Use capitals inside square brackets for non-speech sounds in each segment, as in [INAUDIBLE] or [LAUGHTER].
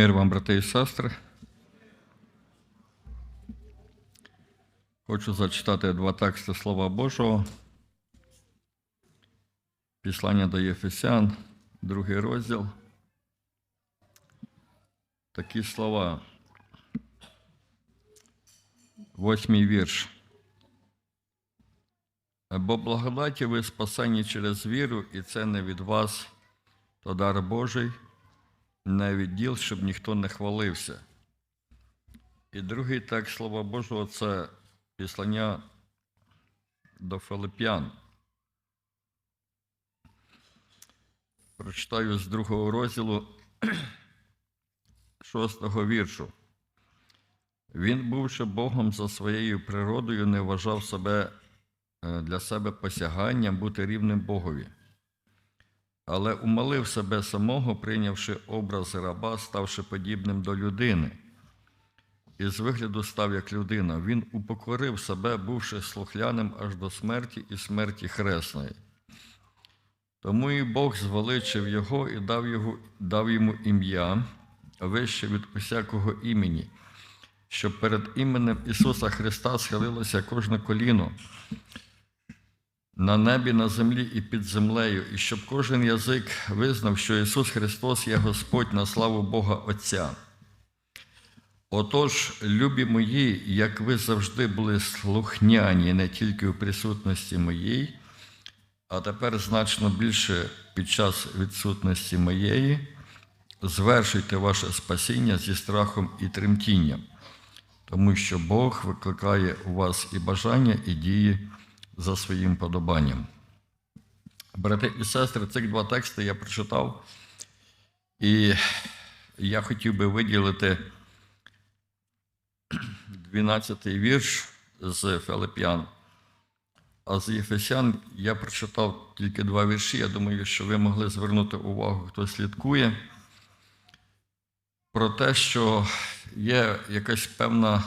Мир вам, брати і сестри. Хочу зачитати два тексти Слова Божого. Післання до Єфесян, другий розділ. Такі слова. Восьмий вірш. Бо благодаті ви спасені через віру, і це не від вас, то дар Божий, не від діл, щоб ніхто не хвалився. І другий текст Слова Божого це післання до Филип'ян. Прочитаю з другого розділу [CLEARS THROAT] шостого віршу. Він, бувши Богом за своєю природою, не вважав себе е, для себе посяганням бути рівним Богові, але умалив себе самого, прийнявши образ раба, ставши подібним до людини. І з вигляду став як людина. Він упокорив себе, бувши слухляним аж до смерті і смерті хресної. Тому і Бог звеличив його і дав, його, дав йому ім'я вище від усякого імені, щоб перед іменем Ісуса Христа схилилося кожне коліно на небі, на землі і під землею, і щоб кожен язик визнав, що Ісус Христос є Господь на славу Бога Отця. Отож, любі мої, як ви завжди були слухняні не тільки у присутності моїй, а тепер значно більше під час відсутності моєї, звершуйте ваше спасіння зі страхом і тремтінням, тому що Бог викликає у вас і бажання, і дії за своїм подобанням. Брати і сестри, цих два тексти я прочитав, і я хотів би виділити 12-й вірш з Филип'ян. А з Єфесян я прочитав тільки два вірші. Я думаю, що ви могли звернути увагу, хто слідкує, про те, що є якась певна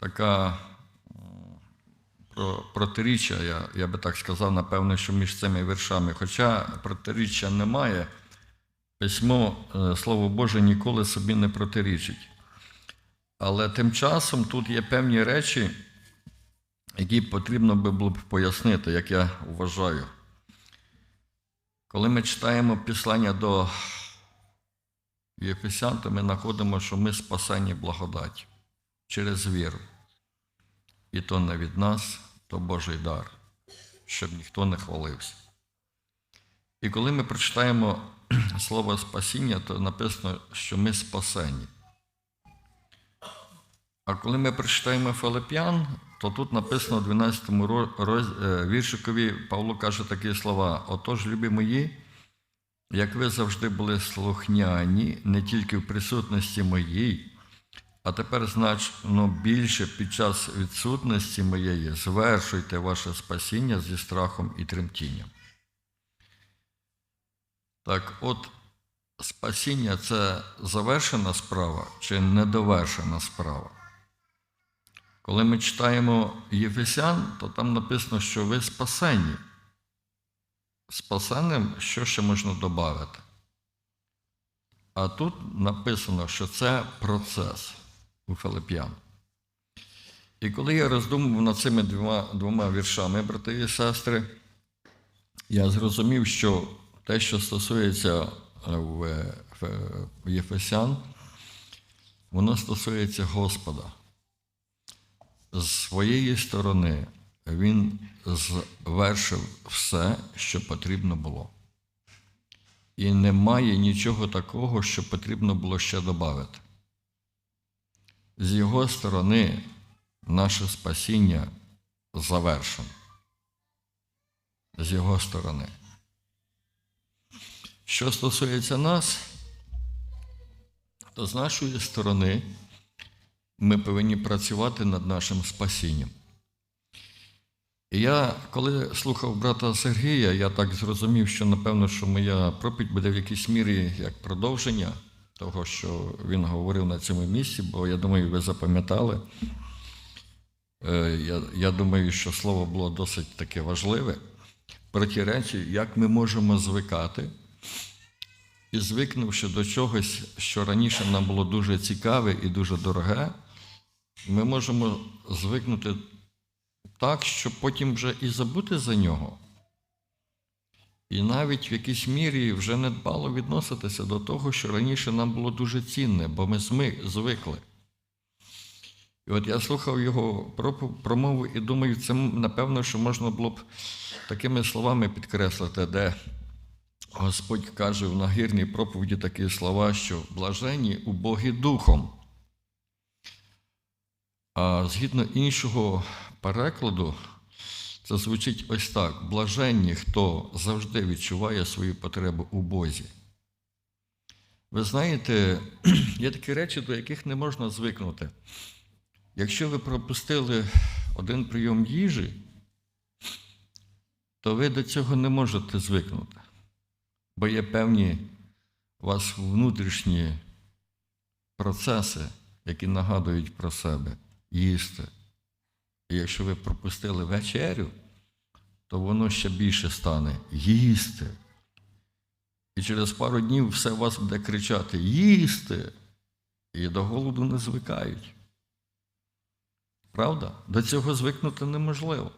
така про протиріччя, я, я би так сказав, напевно, що між цими віршами. Хоча протиріччя немає, письмо, е, Слово Боже, ніколи собі не протирічить. Але тим часом тут є певні речі, які потрібно би було б пояснити, як я вважаю. Коли ми читаємо післання до Єфесян, то ми знаходимо, що ми спасені благодаті через віру. І то не від нас, то Божий дар, щоб ніхто не хвалився. І коли ми прочитаємо [CLEARS THROAT] слово спасіння, то написано, що ми спасені. А коли ми прочитаємо Филип'ян, то тут написано в 12 роз- е, віршикові Павло каже такі слова: Отож, любі мої, як ви завжди були слухняні, не тільки в присутності моїй, а тепер значно більше під час відсутності моєї звершуйте ваше спасіння зі страхом і тремтінням. Так от, спасіння це завершена справа чи недовершена справа? Коли ми читаємо Єфесян, то там написано, що ви спасені. Спасенним що ще можна додати? А тут написано, що це процес у Филип'ян. І коли я роздумував над цими двома, двома віршами, брати і сестри, я зрозумів, що те, що стосується е, в, Єфесян, воно стосується Господа. З своєї сторони він звершив все, що потрібно було. І немає нічого такого, що потрібно було ще додати. З його сторони наше спасіння завершено. З його сторони. Що стосується нас, то з нашої сторони ми повинні працювати над нашим спасінням. І я, коли слухав брата Сергія, я так зрозумів, що напевно, що моя проповідь буде в якійсь мірі як продовження того, що він говорив на цьому місці, бо я думаю, ви запам'ятали. Е, Я, я думаю, що слово було досить таке важливе про ті речі, як ми можемо звикати і звикнувши до чогось, що раніше нам було дуже цікаве і дуже дороге, ми можемо звикнути так, щоб потім вже і забути за нього. І навіть в якійсь мірі вже не дбало відноситися до того, що раніше нам було дуже цінне, бо ми звикли. І от я слухав його промову і думаю, це напевно, що можна було б такими словами підкреслити, де Господь каже в нагірній проповіді такі слова, що блажені убогі духом. А згідно іншого перекладу, це звучить ось так: блаженні, хто завжди відчуває свою потребу у Бозі. Ви знаєте, [CLEARS THROAT] є такі речі, до яких не можна звикнути. Якщо ви пропустили один прийом їжі, то ви до цього не можете звикнути. Бо є певні у вас внутрішні процеси, які нагадують про себе їсти. І якщо ви пропустили вечерю, то воно ще більше стане їсти. І через пару днів все вас буде кричати їсти. І до голоду не звикають. Правда? До цього звикнути неможливо.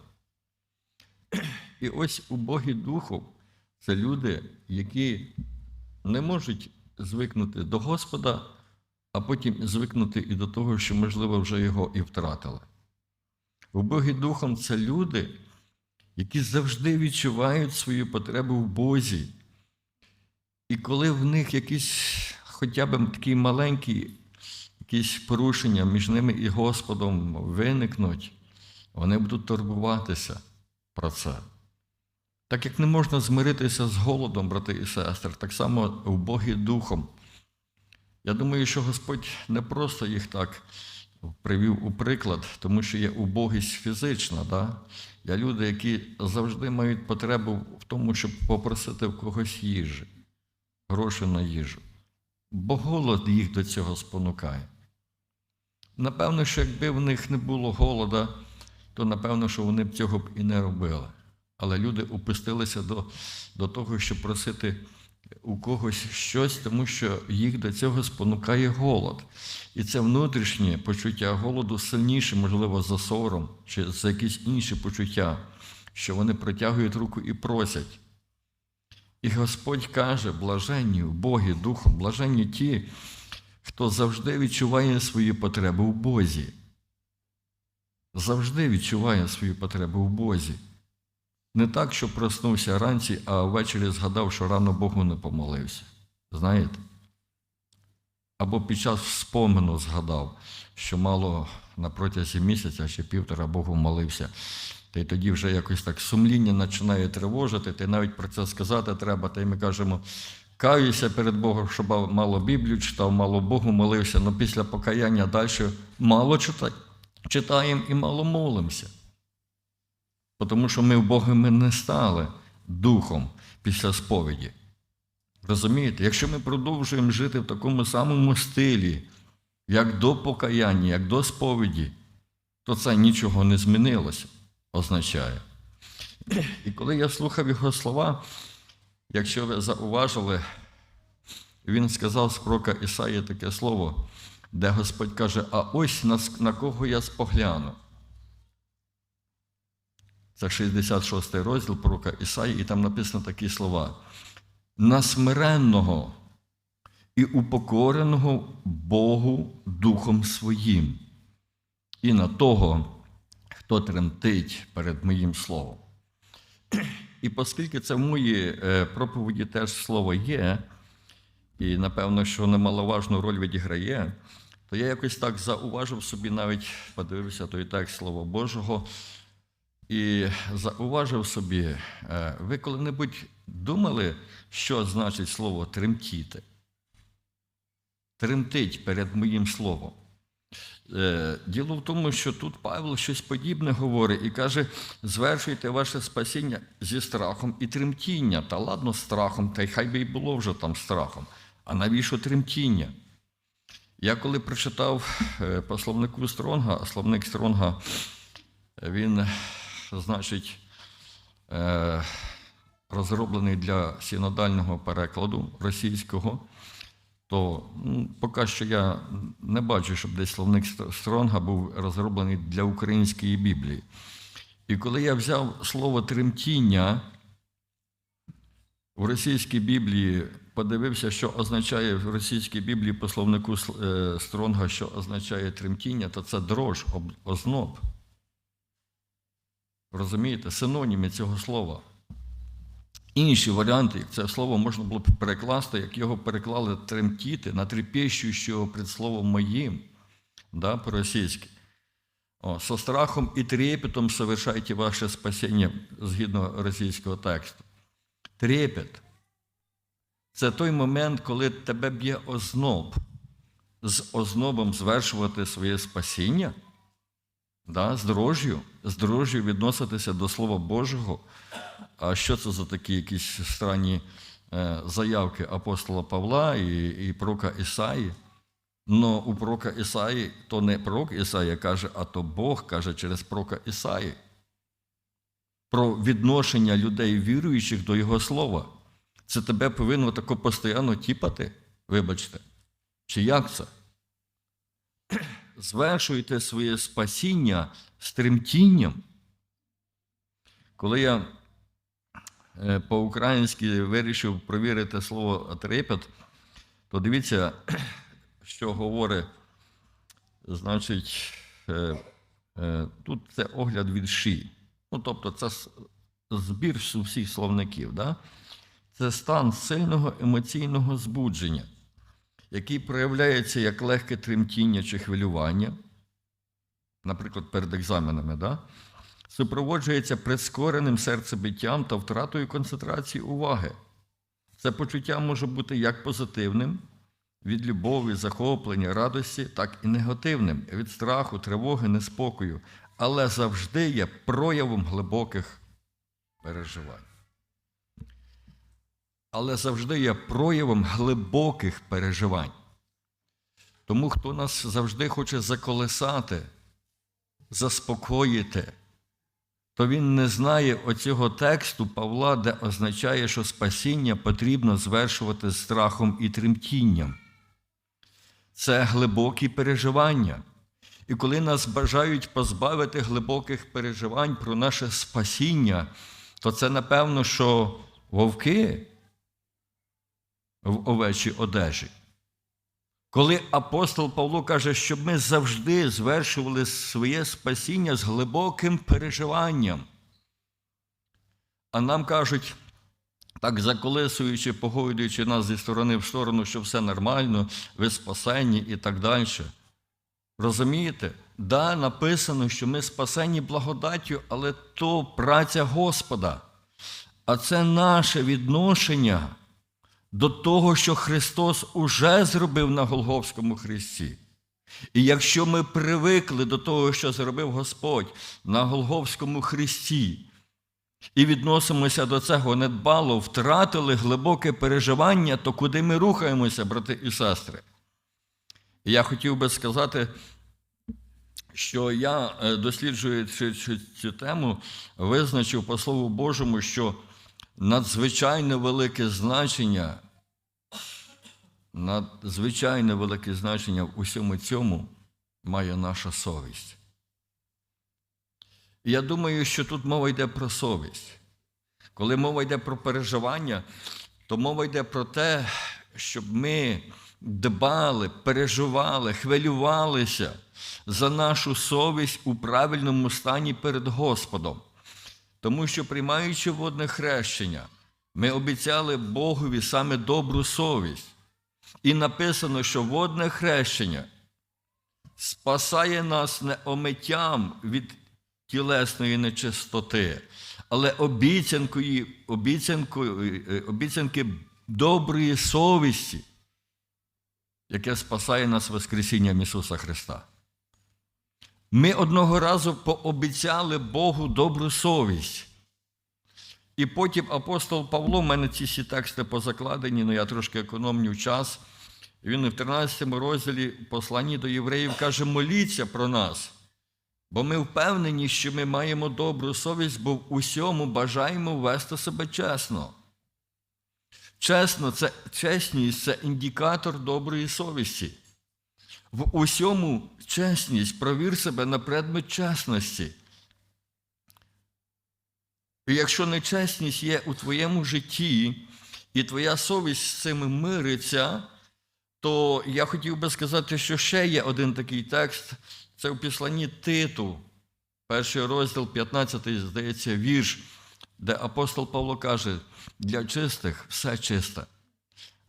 І ось убогі духом це люди, які не можуть звикнути до Господа, а потім звикнути і до того, що, можливо, вже його і втратили. Убогі духом це люди, які завжди відчувають свою потребу в Бозі. І коли в них якісь хоча б такі маленькі якісь порушення між ними і Господом виникнуть, вони будуть турбуватися про це. Так як не можна змиритися з голодом, брати і сестри, так само в Богі духом. Я думаю, що Господь не просто їх так привів у приклад, тому що є убогість фізична. Да? Є люди, які завжди мають потребу в тому, щоб попросити в когось їжі, гроші на їжу. Бо голод їх до цього спонукає. Напевно, що якби в них не було голода, то напевно, що вони б цього б і не робили. Але люди упустилися до, до того, щоб просити у когось щось, тому що їх до цього спонукає голод. І це внутрішнє почуття голоду сильніше, можливо, за сором чи за якісь інші почуття, що вони протягують руку і просять. І Господь каже: блаженні, Боги Духом, блаженні ті, хто завжди відчуває свої потреби в Бозі. Завжди відчуває свою потребу в Бозі. Не так, що проснувся ранці, а ввечері згадав, що рано Богу не помолився. Знаєте? Або під час спомину згадав, що мало на протязі місяця чи півтора Богу молився. Та й тоді вже якось так сумління починає тривожити, й навіть про це сказати треба. Та й ми кажемо, каюся перед Богом, щоб мало Біблію читав, мало Богу молився, але після покаяння далі мало читаємо і мало молимося. Тому що ми в Бога ми не стали духом після сповіді. Розумієте, якщо ми продовжуємо жити в такому самому стилі, як до покаяння, як до сповіді, то це нічого не змінилося, означає. І коли я слухав його слова, якщо ви зауважили, він сказав з пророка Ісаї таке слово, де Господь каже: А ось на, кого я спогляну. Це 66 розділ пророка Ісаї, і там написано такі слова: на смиренного і упокореного Богу Духом Своїм, і на того, хто тремтить перед моїм словом. І оскільки це в моїй е, проповіді теж слово є, і напевно, що немаловажну роль відіграє, то я якось так зауважив собі, навіть подивився той текст Слова Божого. І зауважив собі, е, ви коли-небудь думали, що значить слово тремтіти? Тремтить перед моїм словом. Е, Діло в тому, що тут Павло щось подібне говорить і каже: звершуйте ваше спасіння зі страхом і тремтіння. Та ладно, страхом, та й хай би й було вже там страхом. А навіщо тремтіння? Я коли прочитав е, по словнику Стронга, словник Стронга, він значить, е, розроблений для синодального перекладу російського, то ну, поки що я не бачу, щоб десь словник Стронга був розроблений для української Біблії. І коли я взяв слово тремтіння в російській Біблії, подивився, що означає в російській Біблії по словнику е, Стронга, що означає тремтіння, то це дрож, озноб. Розумієте, синоніми цього слова. Інші варіанти, як це слово можна було б перекласти, як його переклали тремтіти, на трепещущого пред словом моїм, да, по-російськи. Со страхом і трепетом совершайте ваше спасіння згідно російського тексту. Трепет це той момент, коли тебе б'є озноб. З ознобом звершувати своє спасіння, да, з дрожжю, з дрожжю відноситися до Слова Божого. А що це за такі якісь странні е, заявки апостола Павла і, і пророка Ісаї? Ну, у пророка Ісаї то не пророк Ісаїя каже, а то Бог каже через пророка Ісаї. Про відношення людей віруючих до Його слова. Це тебе повинно тако постійно тіпати, вибачте. Чи як це? Звершуйте своє спасіння з тремтінням. Коли я е, по-українськи вирішив провірити слово трепет, то дивіться, [CLEARS THROAT] що говорить, значить, е, е, тут це огляд від ши. Ну, тобто, це збір всіх словників. Да? Це стан сильного емоційного збудження, який проявляється як легке тремтіння чи хвилювання, наприклад, перед екзаменами, да? супроводжується прискореним серцебиттям та втратою концентрації уваги. Це почуття може бути як позитивним, від любові, захоплення, радості, так і негативним, від страху, тривоги, неспокою, але завжди є проявом глибоких переживань. Але завжди є проявом глибоких переживань. Тому хто нас завжди хоче заколесати, заспокоїти, то він не знає оцього тексту Павла, де означає, що спасіння потрібно звершувати страхом і тремтінням. Це глибокі переживання. І коли нас бажають позбавити глибоких переживань про наше спасіння, то це напевно, що вовки в овечій одежі. Коли апостол Павло каже, щоб ми завжди звершували своє спасіння з глибоким переживанням. А нам кажуть, так заколисуючи, погойдуючи нас зі сторони в сторону, що все нормально, ви спасені і так далі. Розумієте? Да, написано, що ми спасені благодаттю, але то праця Господа. А це наше відношення до того, що Христос уже зробив на Голговському Христі. І якщо ми привикли до того, що зробив Господь на Голговському Христі, і відносимося до цього недбало, втратили глибоке переживання, то куди ми рухаємося, брати і сестри? І я хотів би сказати, що я, е, досліджуючи цю тему, визначив по Слову Божому, що надзвичайно велике значення, надзвичайно велике значення в усьому цьому має наша совість. Я думаю, що тут мова йде про совість. Коли мова йде про переживання, то мова йде про те, щоб ми дбали, переживали, хвилювалися за нашу совість у правильному стані перед Господом. Тому що, приймаючи водне хрещення, ми обіцяли Богові саме добру совість. І написано, що водне хрещення спасає нас не омиттям від тілесної нечистоти, але обіцянкою, обіцянкою, е, обіцянки доброї совісті, яке спасає нас Воскресінням Ісуса Христа. Ми одного разу пообіцяли Богу добру совість. І потім апостол Павло, в мене ці всі тексти позакладені, але я трошки економлю час. Він в 13 розділі посланні до євреїв каже: моліться про нас. Бо ми впевнені, що ми маємо добру совість, бо в усьому бажаємо вести себе чесно. Чесно, це чесність це індикатор доброї совісті. В усьому чесність, провір себе на предмет чесності. І якщо нечесність є у твоєму житті, і твоя совість з цим мириться, то я хотів би сказати, що ще є один такий текст, це в післанні Титу, перший розділ, 15, здається, вірш, де апостол Павло каже: для чистих все чисте.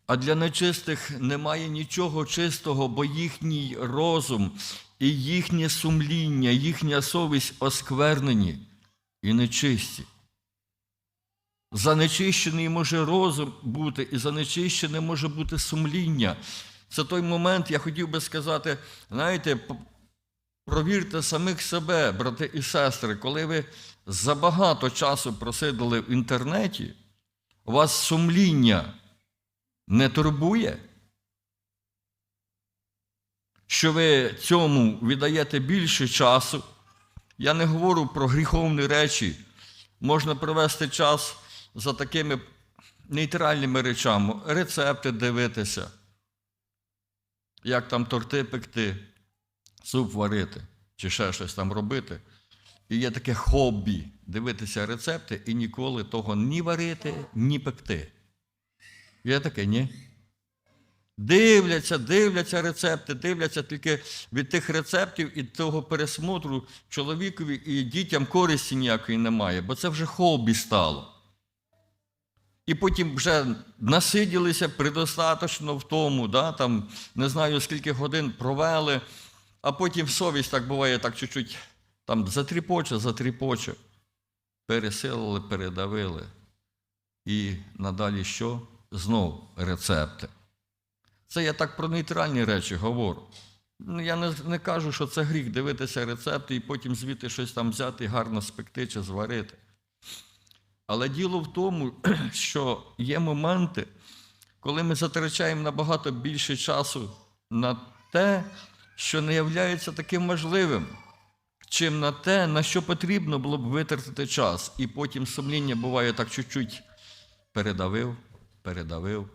А для нечистих немає нічого чистого, бо їхній розум і їхнє сумління, їхня совість осквернені і нечисті. Занечищений може розум бути, і занечищене може бути сумління. Це той момент, я хотів би сказати, знаєте, провірте самих себе, брати і сестри, коли ви забагато часу просидили в інтернеті, у вас сумління не турбує, що ви цьому віддаєте більше часу. Я не говорю про гріховні речі. Можна провести час за такими нейтральними речами, рецепти дивитися, як там торти пекти, суп варити чи ще щось там робити. І є таке хобі дивитися рецепти і ніколи того ні варити, ні пекти. Є таке, ні? Дивляться, дивляться рецепти, дивляться тільки від тих рецептів і того пересмотру чоловікові і дітям користі ніякої немає, бо це вже хобі стало. І потім вже насиділися предостаточно в тому, да, там, не знаю скільки годин провели, а потім совість так буває, так чуть-чуть там затріпоче, затріпоче. Пересилили, передавили. І надалі що? Знов рецепти. Це я так про нейтральні речі говорю. Ну, Я не, не кажу, що це гріх дивитися рецепти і потім звідти щось там взяти, гарно спекти чи зварити. Але діло в тому, [CLEARS THROAT] що є моменти, коли ми затрачаємо набагато більше часу на те, що не являється таким важливим, чим на те, на що потрібно було б витратити час. І потім сумління буває так чуть-чуть передавив, передавив.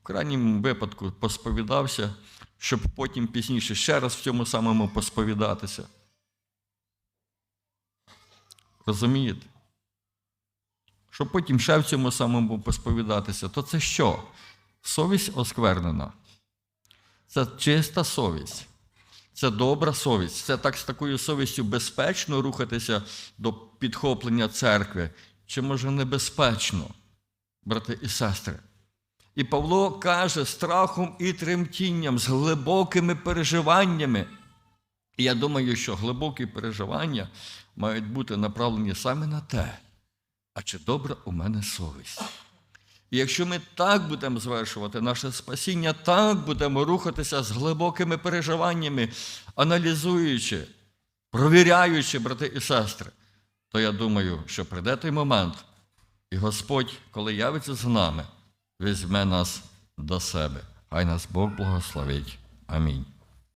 В крайньому випадку посповідався, щоб потім пізніше ще раз в цьому самому посповідатися. Розумієте? Щоб потім ще в цьому самому посповідатися, то це що? Совість осквернена. Це чиста совість. Це добра совість. Це так з такою совістю безпечно рухатися до підхоплення церкви, чи може небезпечно, брати і сестри. І Павло каже страхом і тремтінням, з глибокими переживаннями. І я думаю, що глибокі переживання мають бути направлені саме на те, а чи добра у мене совість. І якщо ми так будемо звершувати наше спасіння, так будемо рухатися з глибокими переживаннями, аналізуючи, провіряючи, брати і сестри, то я думаю, що прийде той момент, і Господь, коли явиться з нами, візьме нас до себе. Хай нас Бог благословить. Амінь.